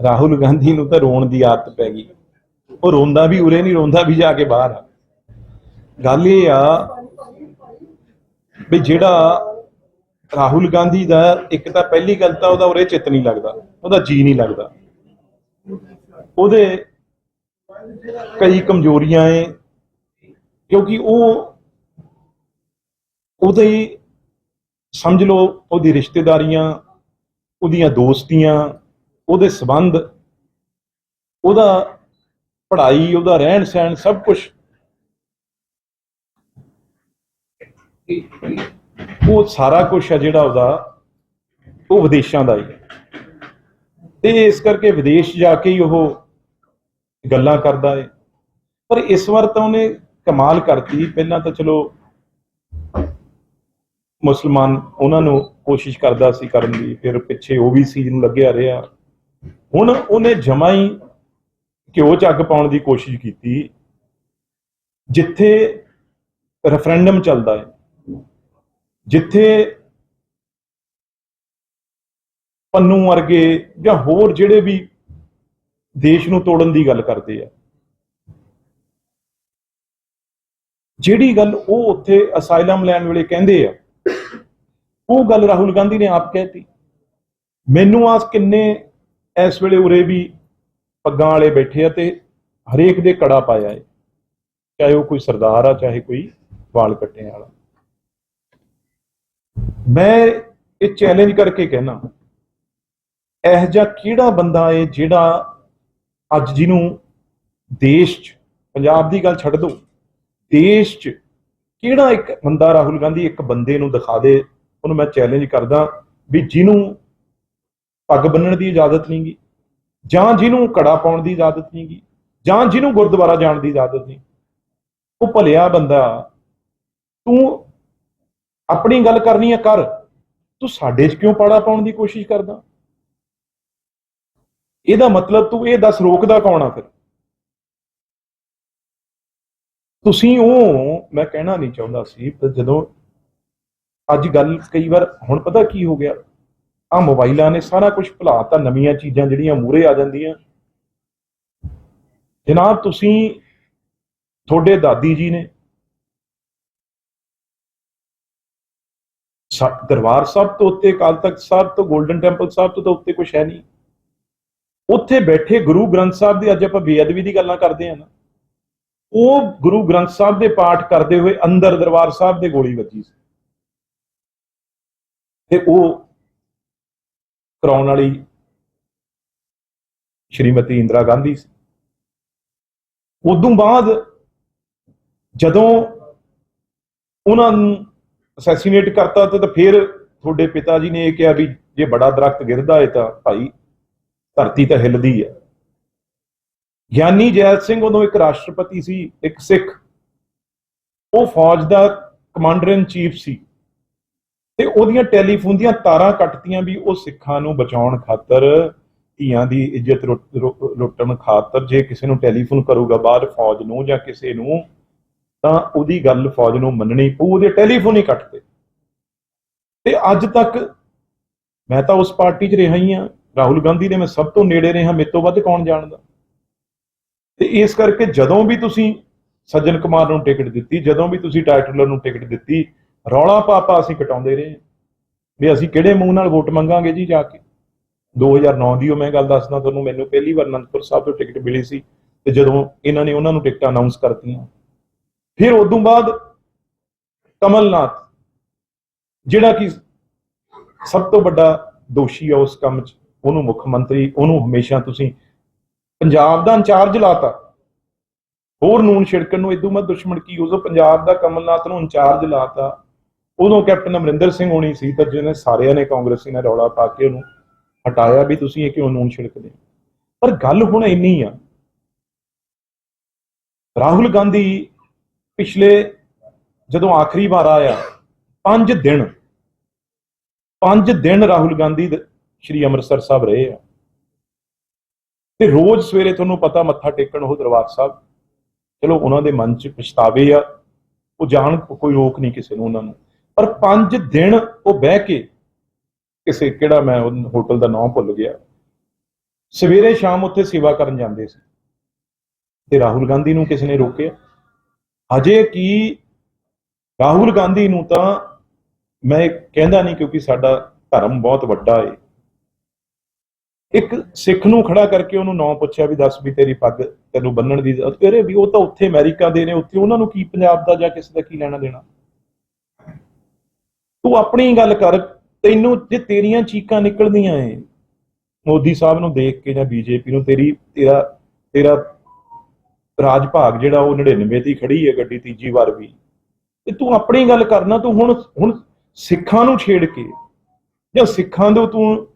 ਰਾਹੁਲ ਗਾਂਧੀ ਨੂੰ ਤਾਂ ਰੋਣ ਦੀ ਆਦਤ ਪੈ ਗਈ। ਉਹ ਰੋਂਦਾ ਵੀ ਉਰੇ ਨਹੀਂ, ਰੋਂਦਾ ਵੀ ਜਾ ਕੇ ਬਾਹਰ ਆ। ਗੱਲ ਇਹ ਆ ਵੀ ਜਿਹੜਾ ਰਾਹੁਲ ਗਾਂਧੀ ਦਾ ਇੱਕ ਤਾਂ ਪਹਿਲੀ ਗੱਲ ਤਾਂ ਉਹਦਾ ਉਰੇ ਚਿੱਤ ਨਹੀਂ ਲੱਗਦਾ, ਉਹਦਾ ਜੀ ਨਹੀਂ ਲੱਗਦਾ। ਉਹਦੇ ਕਈ ਕਮਜ਼ੋਰੀਆਂ ਏ ਕਿਉਂਕਿ ਉਹ ਉਹਦੇ ਸਮਝ ਲਓ, ਉਹਦੀ ਰਿਸ਼ਤੇਦਾਰੀਆਂ, ਉਹਦੀਆਂ ਦੋਸਤੀਆਂ ਉਹਦੇ ਸਬੰਧ, ਉਹਦਾ ਪੜ੍ਹਾਈ, ਉਹਦਾ ਰਹਿਣ ਸਹਿਣ ਸਭ ਕੁਝ ਉਹ ਸਾਰਾ ਕੁਝ ਹੈ ਜਿਹੜਾ ਉਹਦਾ, ਉਹ ਵਿਦੇਸ਼ਾਂ ਦਾ ਹੀ ਤੇ ਇਸ ਕਰਕੇ ਵਿਦੇਸ਼ ਜਾ ਕੇ ਹੀ ਉਹ ਗੱਲਾਂ ਕਰਦਾ ਹੈ। ਪਰ ਇਸ ਵਾਰ ਤਾਂ ਉਹਨੇ ਕਮਾਲ ਕਰਤੀ। ਪਹਿਲਾਂ ਤਾਂ ਚਲੋ ਮੁਸਲਮਾਨ ਉਹਨਾਂ ਨੂੰ ਕੋਸ਼ਿਸ਼ ਕਰਦਾ ਸੀ ਕਰਨ ਦੀ। ਫਿਰ ਪਿੱਛੇ ਓਬੀਸੀ ਨੂੰ ਲੱਗਿਆ ਰਿਹਾ। ਹੁਣ ਉਹਨੇ ਜਮਾ ਹੀ ਘਿਓ ਚ ਅੱਗ ਪਾਉਣ ਦੀ ਕੋਸ਼ਿਸ਼ ਕੀਤੀ, ਜਿੱਥੇ ਰੈਫਰੈਂਡਮ ਚੱਲਦਾ ਹੈ, ਜਿੱਥੇ ਪੰਨੂ ਵਰਗੇ ਜਾਂ ਹੋਰ ਜਿਹੜੇ ਵੀ ਦੇਸ਼ ਨੂੰ ਤੋੜਨ ਦੀ ਗੱਲ ਕਰਦੇ ਆ, ਜਿਹੜੀ ਗੱਲ ਉਹ ਉੱਥੇ ਅਸਾਈਲਮ ਲੈਣ ਵੇਲੇ ਕਹਿੰਦੇ ਆ, ਉਹ ਗੱਲ ਰਾਹੁਲ ਗਾਂਧੀ ਨੇ ਆਪ ਕਹਿਤੀ। ਮੈਨੂੰ ਆਸ ਕਿੰਨੇ ਇਸ ਵੇਲੇ ਉਰੇ ਵੀ ਪੱਗਾਂ ਵਾਲੇ ਬੈਠੇ ਆ ਤੇ ਹਰੇਕ ਦੇ ਕੜਾ ਪਾਇਆ ਏ। ਚਾਹੇ ਉਹ ਕੋਈ ਸਰਦਾਰ ਆ, ਚਾਹੇ ਕੋਈ ਵਾਲ ਕੱਟੇ ਵਾਲਾ। ਮੈਂ ਇਹ ਚੈਲੰਜ ਕਰਕੇ ਕਹਿਣਾ, ਇਹ ਜਿਹਾ ਕਿਹੜਾ ਬੰਦਾ ਏ ਜਿਹੜਾ ਅੱਜ ਜਿਹਨੂੰ ਦੇਸ਼ 'ਚ, ਪੰਜਾਬ ਦੀ ਗੱਲ ਛੱਡ ਦੋ, ਦੇਸ਼ 'ਚ ਕਿਹੜਾ ਇੱਕ ਬੰਦਾ ਰਾਹੁਲ ਗਾਂਧੀ ਇੱਕ ਬੰਦੇ ਨੂੰ ਦਿਖਾ ਦੇ, ਉਹਨੂੰ ਮੈਂ ਚੈਲੰਜ ਕਰਦਾ ਵੀ ਜਿਹਨੂੰ ਪੱਗ ਬੰਨਣ ਦੀ ਇਜਾਜ਼ਤ ਨਹੀਂਗੀ, ਜਾਂ ਜਿਹਨੂੰ ਕੜਾ ਪਾਉਣ ਦੀ ਇਜਾਜ਼ਤ ਨਹੀਂਗੀ, ਜਾਂ ਜਿਹਨੂੰ ਗੁਰਦੁਆਰਾ ਜਾਣ ਦੀ ਇਜਾਜ਼ਤ ਨਹੀਂ ਉਹ ਭਲਿਆ ਬੰਦਾ, ਤੂੰ ਆਪਣੀ ਗੱਲ ਕਰਨੀ ਹੈ ਕਰ, ਤੂੰ ਸਾਡੇ 'ਚ ਕਿਉਂ ਪਾੜਾ ਪਾਉਣ ਦੀ ਕੋਸ਼ਿਸ਼ ਕਰਦਾ? ਇਹਦਾ ਮਤਲਬ ਤੂੰ ਇਹ ਦੱਸ ਰੋਕਦਾ ਕੌਣ ਆ ਫਿਰ? ਤੁਸੀਂ ਉਹ, ਮੈਂ ਕਹਿਣਾ ਨਹੀਂ ਚਾਹੁੰਦਾ ਸੀ, ਪਰ ਜਦੋਂ ਅੱਜ ਗੱਲ ਕਈ ਵਾਰ ਹੁਣ ਪਤਾ ਕੀ ਹੋ ਗਿਆ ਆ ਮੋਬਾਈਲਾਂ ਨੇ ਸਾਰਾ ਕੁਝ ਭੁਲਾਤਾ, ਨਵੀਆਂ ਚੀਜ਼ਾਂ ਜਿਹੜੀਆਂ ਮੂਰੇ ਆ ਜਾਂਦੀਆਂ। ਜਨਾਬ, ਤੁਸੀਂ ਤੁਹਾਡੇ ਦਾਦੀ ਜੀ ਨੇ ਦਰਬਾਰ ਸਾਹਿਬ ਤੋਂ ਉੱਤੇ, ਅਕਾਲ ਤਖਤ ਸਾਹਿਬ ਤੋਂ 골ਡਨ ਟੈਂਪਲ ਸਾਹਿਬ ਤੋਂ ਤਾਂ ਉੱਤੇ ਕੁਝ ਹੈ ਨਹੀਂ। ਉੱਥੇ ਬੈਠੇ ਗੁਰੂ ਗ੍ਰੰਥ ਸਾਹਿਬ ਦੀ, ਅੱਜ ਆਪਾਂ ਬੇਅਦਬੀ ਦੀ ਗੱਲਾਂ ਕਰਦੇ ਆ ਨਾ। ਉਹ ਗੁਰੂ ਗ੍ਰੰਥ ਸਾਹਿਬ ਦੇ ਪਾਠ ਕਰਦੇ ਹੋਏ ਅੰਦਰ ਦਰਬਾਰ ਸਾਹਿਬ ਦੇ ਗੋਲੀ ਵੱਜੀ ਸੀ। ਤੇ ਉਹ ਕਰਾਉਣ ਵਾਲੀ ਸ਼੍ਰੀਮਤੀ ਇੰਦਰਾ ਗਾਂਧੀ ਸੀ। ਉਦੋਂ ਬਾਅਦ ਜਦੋਂ ਉਹਨਾਂ ਨੂੰ ਅਸੈਸੀਨੇਟ ਕਰਤਾ ਤਾਂ ਫਿਰ ਤੁਹਾਡੇ ਪਿਤਾ ਜੀ ਨੇ ਇਹ ਕਿਹਾ ਵੀ ਜੇ ਬੜਾ ਦਰਖਤ ਗਿਰਦਾ ਹੈ ਤਾਂ ਭਾਈ ਧਰਤੀ ਤਾਂ ਹਿੱਲਦੀ ਹੈ ਗਿਆਨੀ ਜੈਲ ਸਿੰਘ ਉਦੋਂ ਇੱਕ ਰਾਸ਼ਟਰਪਤੀ ਸੀ, ਇੱਕ ਸਿੱਖ। ਉਹ ਫੌਜ ਦਾ ਕਮਾਂਡਰ ਇਨ ਚੀਫ ਸੀ। ਤੇ ਉਹਦੀਆਂ ਟੈਲੀਫੋਨ ਦੀਆਂ ਤਾਰਾਂ ਕੱਟਤੀਆਂ ਵੀ ਉਹ ਸਿੱਖਾਂ ਨੂੰ ਬਚਾਉਣ ਖਾਤਰ, ਧੀਆਂ ਦੀ ਇੱਜ਼ਤ ਲੁੱਟਣ ਖਾਤਰ ਜੇ ਕਿਸੇ ਨੂੰ ਟੈਲੀਫੋਨ ਕਰੂਗਾ ਬਾਹਰ ਫੌਜ ਨੂੰ ਜਾਂ ਕਿਸੇ ਨੂੰ, ਤਾਂ ਉਹਦੀ ਗੱਲ ਫੌਜ ਨੂੰ ਮੰਨਣੀ ਪਊ, ਉਹਦੇ ਟੈਲੀਫੋਨ ਹੀ ਕੱਟਦੇ ਤੇ ਅੱਜ ਤੱਕ ਮੈਂ ਤਾਂ ਉਸ ਪਾਰਟੀ 'ਚ ਰਿਹਾ ਹੀ ਆ ਰਾਹੁਲ ਗਾਂਧੀ ਦੇ ਮੈਂ ਸਭ ਤੋਂ ਨੇੜੇ ਰਿਹਾ, ਮੇਰੇ ਤੋਂ ਵੱਧ ਕੌਣ ਜਾਣਦਾ? ਤੇ ਇਸ ਕਰਕੇ ਜਦੋਂ ਵੀ ਤੁਸੀਂ ਸੱਜਣ ਕੁਮਾਰ ਨੂੰ ਟਿਕਟ ਦਿੱਤੀ, ਜਦੋਂ ਵੀ ਤੁਸੀਂ ਟਾਈਟਲਰ ਨੂੰ ਟਿਕਟ ਦਿੱਤੀ ਰੌਲਾ ਪਾਪਾ ਅਸੀਂ ਕਟਾਉਂਦੇ ਰਹੇ ਵੀ ਅਸੀਂ ਕਿਹੜੇ ਮੂੰਹ ਨਾਲ ਵੋਟ ਮੰਗਾਂਗੇ ਜੀ ਜਾ ਕੇ? 2009 ਦੀ ਉਹ ਮੈਂ ਗੱਲ ਦੱਸਦਾ ਤੁਹਾਨੂੰ, ਮੈਨੂੰ ਪਹਿਲੀ ਵਾਰ ਅਨੰਦਪੁਰ ਸਾਹਿਬ ਤੋਂ ਟਿਕਟ ਮਿਲੀ ਸੀ ਤੇ ਜਦੋਂ ਇਹਨਾਂ ਨੇ ਉਹਨਾਂ ਨੂੰ ਟਿਕਟਾਂ ਅਨਾਉਂਸ ਕਰਤੀਆਂ। ਫਿਰ ਉਦੋਂ ਬਾਅਦ ਕਮਲਨਾਥ, ਜਿਹੜਾ ਕਿ ਸਭ ਤੋਂ ਵੱਡਾ ਦੋਸ਼ੀ ਆ ਉਸ ਕੰਮ 'ਚ, ਉਹਨੂੰ ਮੁੱਖ ਮੰਤਰੀ, ਉਹਨੂੰ ਹਮੇਸ਼ਾ ਤੁਸੀਂ ਪੰਜਾਬ ਦਾ ਇੰਚਾਰਜ ਲਾਤਾ। ਹੋਰ ਨੂਨ ਛਿੜਕਣ ਨੂੰ ਇਦੋਂ ਮੈਂ ਦੁਸ਼ਮਣ ਕੀ, ਉਦੋਂ ਪੰਜਾਬ ਦਾ ਕਮਲਨਾਥ ਨੂੰ ਇੰਚਾਰਜ ਲਾਤਾ। ਉਦੋਂ ਕੈਪਟਨ ਅਮਰਿੰਦਰ ਸਿੰਘ ਹੋਣੀ ਸੀ ਤਾਂ ਜਿਹਨੇ ਸਾਰਿਆਂ ਨੇ ਕਾਂਗਰਸੀ ਨੇ ਰੌਲਾ ਪਾ ਕੇ ਉਹਨੂੰ ਹਟਾਇਆ ਵੀ ਤੁਸੀਂ ਇਹ ਕਿਉਂ ਨੂਨ ਛਿੜਕਦੇ ਹੋ? ਪਰ ਗੱਲ ਹੁਣ ਇੰਨੀ ਆ। ਰਾਹੁਲ ਗਾਂਧੀ ਪਿਛਲੇ ਜਦੋਂ ਆਖਰੀ ਵਾਰ ਆਇਆ 5 ਦਿਨ 5 ਦਿਨ ਰਾਹੁਲ ਗਾਂਧੀ ਸ਼੍ਰੀ ਅੰਮ੍ਰਿਤਸਰ ਸਾਹਿਬ ਰਹੇ ਆ। ਤੇ ਰੋਜ਼ ਸਵੇਰੇ ਤੁਹਾਨੂੰ ਪਤਾ ਮੱਥਾ ਟੇਕਣ ਉਹ ਦਰਬਾਰ ਸਾਹਿਬ। ਚਲੋ ਉਹਨਾਂ ਦੇ ਮਨ 'ਚ ਪਛਤਾਵੇ ਆ, ਉਹ ਜਾਣ, ਕੋਈ ਰੋਕ ਨਹੀਂ ਕਿਸੇ ਨੂੰ ਉਹਨਾਂ ਨੂੰ। ਪਰ 5 ਦਿਨ ਉਹ ਬਹਿ ਕੇ ਕਿਸੇ ਕਿਹੜਾ ਮੈਂ ਉਹ ਹੋਟਲ ਦਾ ਨਾਮ ਭੁੱਲ ਗਿਆ। ਸਵੇਰੇ ਸ਼ਾਮ ਉੱਥੇ ਸੇਵਾ ਕਰਨ ਜਾਂਦੇ ਸੀ। ਤੇ ਰਾਹੁਲ ਗਾਂਧੀ ਨੂੰ ਕਿਸ ਨੇ ਰੋਕਿਆ। ਹਜੇ ਕੀ ਰਾਹੁਲ ਗਾਂਧੀ ਨੂੰ ਤਾਂ ਮੈਂ ਕਹਿੰਦਾ ਨਹੀਂ ਕਿਉਂਕਿ ਸਾਡਾ ਧਰਮ ਬਹੁਤ ਵੱਡਾ ਹੈ ਇੱਕ ਸਿੱਖ ਨੂੰ ਖੜਾ ਕਰਕੇ ਉਹਨੂੰ ਨਾਂ ਪੁੱਛਿਆ ਵੀ ਦੱਸ ਵੀ ਤੇਰੀ ਪੱਗ ਤੈਨੂੰ ਬੰਨਣ ਦੀ ਅਰੇ ਵੀ ਉਹ ਤਾਂ ਉੱਥੇ ਅਮਰੀਕਾ ਦੇ ਨੇ, ਉੱਥੇ ਉਹਨਾਂ ਨੂੰ ਕੀ ਪੰਜਾਬ ਦਾ ਜਾਂ ਕਿਸੇ ਦਾ ਕੀ ਲੈਣਾ ਦੇਣਾ? ਤੂੰ ਆਪਣੀ ਗੱਲ ਕਰ, ਤੈਨੂੰ ਜੇ ਤੇਰੀਆਂ ਚੀਕਾਂ ਨਿਕਲਦੀਆਂ ਏ ਮੋਦੀ ਸਾਹਿਬ ਨੂੰ ਦੇਖ ਕੇ ਜਾਂ ਬੀਜੇਪੀ ਨੂੰ, ਤੇਰੀ, ਤੇਰਾ ਤੇਰਾ ਰਾਜ ਭਾਗ ਜਿਹੜਾ ਉਹ 99 ਦੀ ਖੜੀ ਹੈ ਗੱਡੀ ਤੀਜੀ ਵਾਰ ਵੀ। ਤੇ ਤੂੰ ਆਪਣੀ ਗੱਲ ਕਰਨਾ ਤੂੰ ਹੁਣ ਹੁਣ ਸਿੱਖਾਂ ਨੂੰ ਛੇੜ ਕੇ ਜਾਂ ਸਿੱਖਾਂ ਦੇ ਤੂੰ